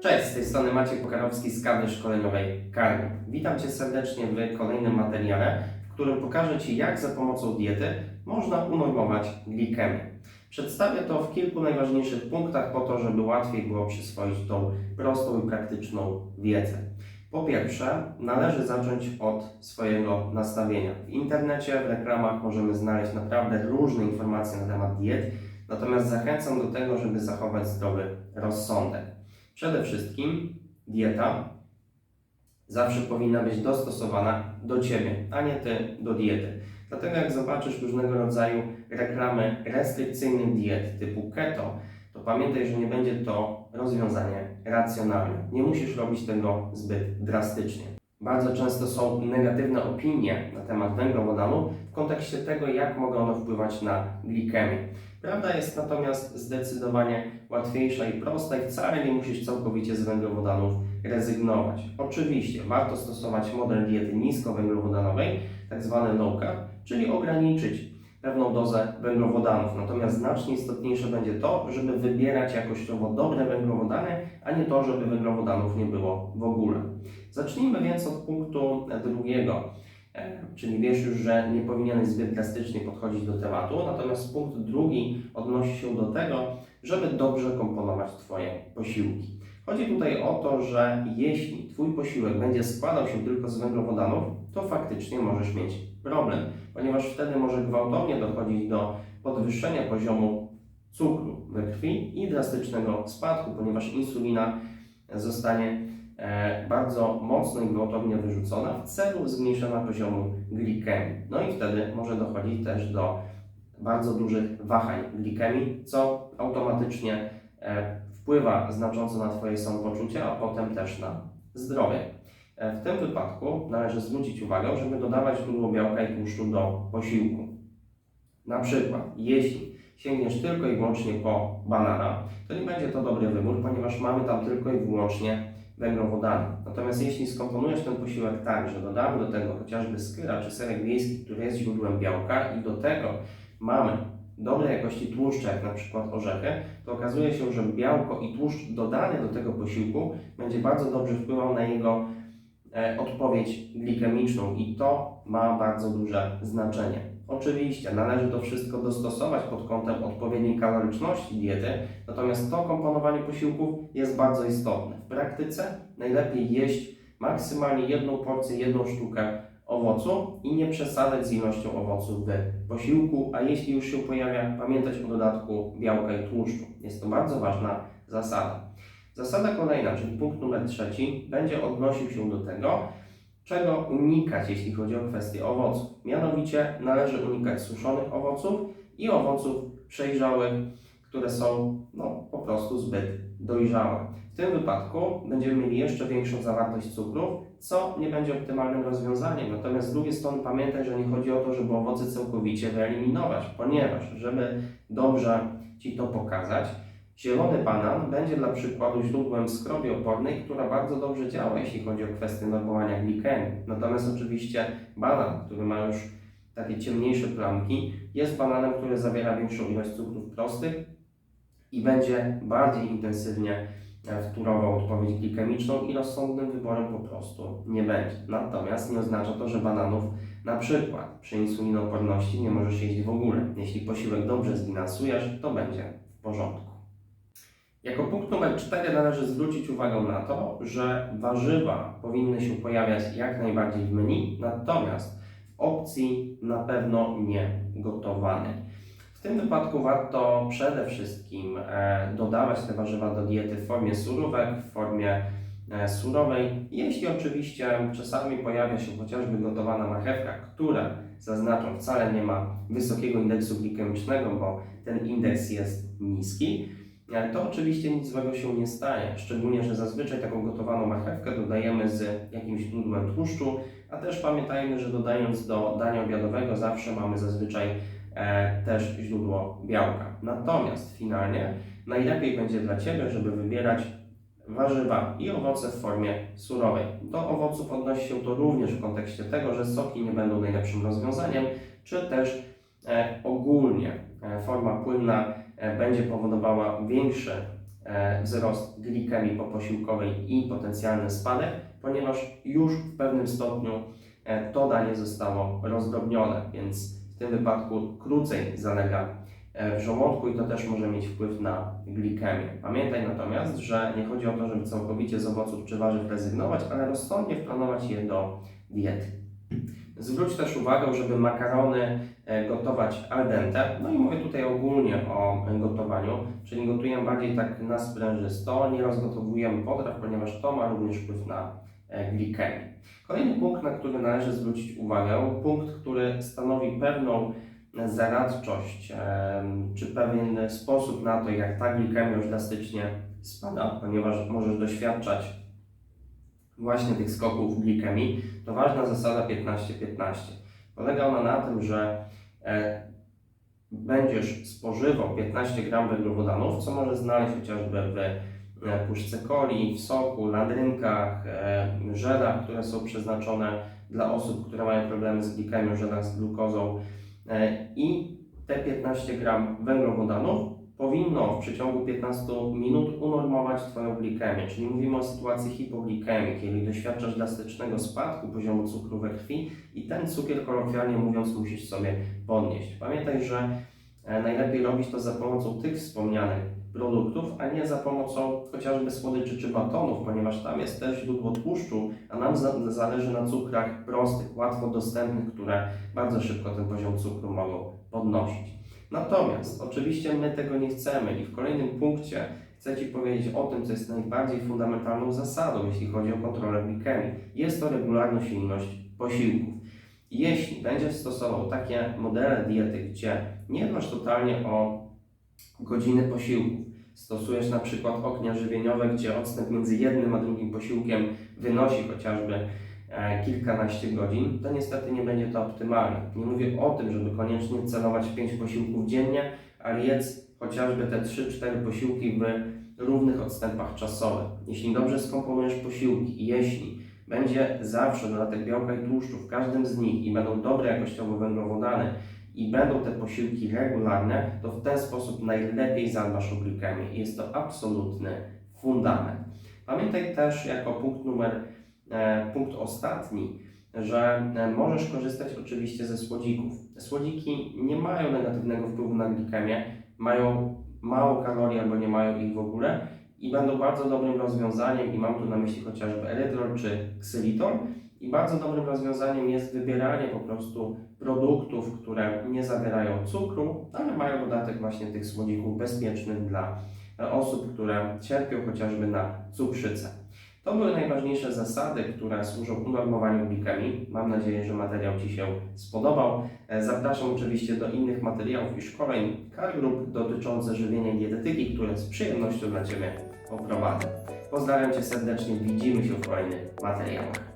Cześć, z tej strony Maciek Pokarowski z kadry szkoleniowej Karmy. Witam Cię serdecznie w kolejnym materiale, w którym pokażę Ci, jak za pomocą diety można unormować glikemię. Przedstawię to w kilku najważniejszych punktach po to, żeby łatwiej było przyswoić tą prostą i praktyczną wiedzę. Po pierwsze, należy zacząć od swojego nastawienia. W internecie, w reklamach możemy znaleźć naprawdę różne informacje na temat diet, natomiast zachęcam do tego, żeby zachować zdrowy rozsądek. Przede wszystkim dieta zawsze powinna być dostosowana do Ciebie, a nie Ty do diety. Dlatego jak zobaczysz różnego rodzaju reklamy restrykcyjnych diet typu keto, to pamiętaj, że nie będzie to rozwiązanie racjonalne. Nie musisz robić tego zbyt drastycznie. Bardzo często są negatywne opinie na temat węglowodanu w kontekście tego, jak mogą one wpływać na glikemię. Prawda jest natomiast zdecydowanie łatwiejsza i prosta i wcale nie musisz całkowicie z węglowodanów rezygnować. Oczywiście warto stosować model diety niskowęglowodanowej, tak zwany low carb, czyli ograniczyć pewną dozę węglowodanów. Natomiast znacznie istotniejsze będzie to, żeby wybierać jakościowo dobre węglowodany, a nie to, żeby węglowodanów nie było w ogóle. Zacznijmy więc od punktu drugiego. E, Czyli wiesz już, że nie powinieneś zbyt drastycznie podchodzić do tematu, natomiast punkt drugi odnosi się do tego, żeby dobrze komponować Twoje posiłki. Chodzi tutaj o to, że jeśli Twój posiłek będzie składał się tylko z węglowodanów, to faktycznie możesz mieć problem, ponieważ wtedy może gwałtownie dochodzić do podwyższenia poziomu cukru we krwi i drastycznego spadku, ponieważ insulina zostanie bardzo mocno i gwałtownie wyrzucona w celu zmniejszenia poziomu glikemii. No i wtedy może dochodzić też do bardzo dużych wahań glikemii, co automatycznie e, wpływa znacząco na Twoje samopoczucie, a potem też na zdrowie. E, W tym wypadku należy zwrócić uwagę, żeby dodawać źródło białka i tłuszczu do posiłku. Na przykład, jeśli sięgniesz tylko i wyłącznie po banana, to nie będzie to dobry wybór, ponieważ mamy tam tylko i wyłącznie węglowodany. Natomiast jeśli skomponujesz ten posiłek tak, że dodamy do tego chociażby skyra czy serek wiejski, który jest źródłem białka i do tego mamy dobrej jakości tłuszcze, jak na przykład orzechy, to okazuje się, że białko i tłuszcz dodany do tego posiłku będzie bardzo dobrze wpływał na jego e, odpowiedź glikemiczną i to ma bardzo duże znaczenie. Oczywiście należy to wszystko dostosować pod kątem odpowiedniej kaloryczności diety, natomiast to komponowanie posiłków jest bardzo istotne. W praktyce najlepiej jeść maksymalnie jedną porcję, jedną sztukę owocu i nie przesadzać z ilością owoców w posiłku, a jeśli już się pojawia, pamiętać o dodatku białka i tłuszczu. Jest to bardzo ważna zasada. Zasada kolejna, czyli punkt numer trzeci, będzie odnosił się do tego, czego unikać, jeśli chodzi o kwestię owoców. Mianowicie należy unikać suszonych owoców i owoców przejrzałych, które są no, po prostu zbyt dojrzałe. W tym wypadku będziemy mieli jeszcze większą zawartość cukrów, co nie będzie optymalnym rozwiązaniem. Natomiast z drugiej strony pamiętaj, że nie chodzi o to, żeby owoce całkowicie wyeliminować, ponieważ, żeby dobrze Ci to pokazać, Zielony banan będzie dla przykładu źródłem skrobi opornej, która bardzo dobrze działa, jeśli chodzi o kwestię normowania glikemii. Natomiast oczywiście banan, który ma już takie ciemniejsze plamki, jest bananem, który zawiera większą ilość cukrów prostych i będzie bardziej intensywnie e, wtórował odpowiedź glikemiczną i rozsądnym wyborem po prostu nie będzie. Natomiast nie oznacza to, że bananów na przykład przy insulinooporności nie możesz jeść w ogóle. Jeśli posiłek dobrze zbilansujesz, to będzie w porządku. Jako punkt numer 4 należy zwrócić uwagę na to, że warzywa powinny się pojawiać jak najbardziej w menu, natomiast w opcji na pewno nie gotowanej. W tym wypadku warto przede wszystkim e, dodawać te warzywa do diety w formie surówek, w formie e, surowej. Jeśli oczywiście czasami pojawia się chociażby gotowana marchewka, która zaznaczam wcale nie ma wysokiego indeksu glikemicznego, bo ten indeks jest niski, E, to oczywiście nic złego się nie stanie. Szczególnie, że zazwyczaj taką gotowaną marchewkę dodajemy z jakimś źródłem tłuszczu, a też pamiętajmy, że dodając do dania obiadowego zawsze mamy zazwyczaj e, też źródło białka. Natomiast finalnie najlepiej będzie dla Ciebie, żeby wybierać warzywa i owoce w formie surowej. Do owoców odnosi się to również w kontekście tego, że soki nie będą najlepszym rozwiązaniem, czy też e, ogólnie e, forma płynna będzie powodowała większy e, wzrost glikemii poposiłkowej i potencjalny spadek, ponieważ już w pewnym stopniu e, to danie zostało rozdrobnione, więc w tym wypadku krócej zalega e, w żołądku i to też może mieć wpływ na glikemię. Pamiętaj natomiast, że nie chodzi o to, żeby całkowicie z owoców czy warzyw rezygnować, ale rozsądnie wplanować je do diety. Zwróć też uwagę, żeby makarony e, gotować al dente. No i mówię tutaj ogólnie o e, gotowaniu, czyli gotujemy bardziej tak na sprężysto, nie rozgotowujemy potraw, ponieważ to ma również wpływ na e, glikemię. Kolejny punkt, na który należy zwrócić uwagę, punkt, który stanowi pewną zaradczość, em, czy pewien sposób na to, jak ta glikemia już drastycznie spada, ponieważ możesz doświadczać właśnie tych skoków glikemii, to ważna zasada 15-15. Polega ona na tym, że e, będziesz spożywał 15 gram węglowodanów, co może znaleźć chociażby w e, puszce coli, w soku, landrynkach, e, żelach, które są przeznaczone dla osób, które mają problemy z glikemią, żelach z glukozą. I te 15 gram węglowodanów powinno w przeciągu 15 minut unormować Twoją glikemię, czyli mówimy o sytuacji hipoglikemii, kiedy doświadczasz drastycznego spadku poziomu cukru we krwi i ten cukier, kolokwialnie mówiąc, musisz sobie podnieść. Pamiętaj, że e, najlepiej robić to za pomocą tych wspomnianych produktów, a nie za pomocą chociażby słodyczy czy batonów, ponieważ tam jest też źródło tłuszczu, a nam za, zależy na cukrach prostych, łatwo dostępnych, które bardzo szybko ten poziom cukru mogą podnosić. Natomiast oczywiście my tego nie chcemy i w kolejnym punkcie chcę Ci powiedzieć o tym, co jest najbardziej fundamentalną zasadą, jeśli chodzi o kontrolę glikemii. Jest to regularność i ilość posiłków. Jeśli będziesz stosował takie modele diety, gdzie nie dbasz totalnie o godziny posiłków, stosujesz na przykład oknia żywieniowe, gdzie odstęp między jednym a drugim posiłkiem wynosi chociażby kilkanaście godzin, to niestety nie będzie to optymalne. Nie mówię o tym, żeby koniecznie celować w 5 posiłków dziennie, ale jedz chociażby te 3-4 posiłki w równych odstępach czasowych. Jeśli dobrze skomponujesz posiłki i jeśli będzie zawsze dodatek białka i tłuszczu w każdym z nich i będą dobre jakościowo węglowodany i będą te posiłki regularne, to w ten sposób najlepiej zadbasz o glikemię. Jest to absolutny fundament. Pamiętaj też jako punkt numer, e, punkt ostatni, że e, możesz korzystać oczywiście ze słodzików. Słodziki nie mają negatywnego wpływu na glikemię, mają mało kalorii albo nie mają ich w ogóle i będą bardzo dobrym rozwiązaniem i mam tu na myśli chociażby erytrol czy ksylitol i bardzo dobrym rozwiązaniem jest wybieranie po prostu produktów, które nie zawierają cukru, ale mają dodatek właśnie tych słodzików bezpiecznych dla e, osób, które cierpią chociażby na cukrzycę. To były najważniejsze zasady, które służą unormowaniu glikemii. Mam nadzieję, że materiał Ci się spodobał. E, Zapraszam oczywiście do innych materiałów i szkoleń K-Group dotyczących żywienia i dietetyki, które z przyjemnością dla Ciebie oprowadzę. Pozdrawiam Cię serdecznie, widzimy się w kolejnych materiałach.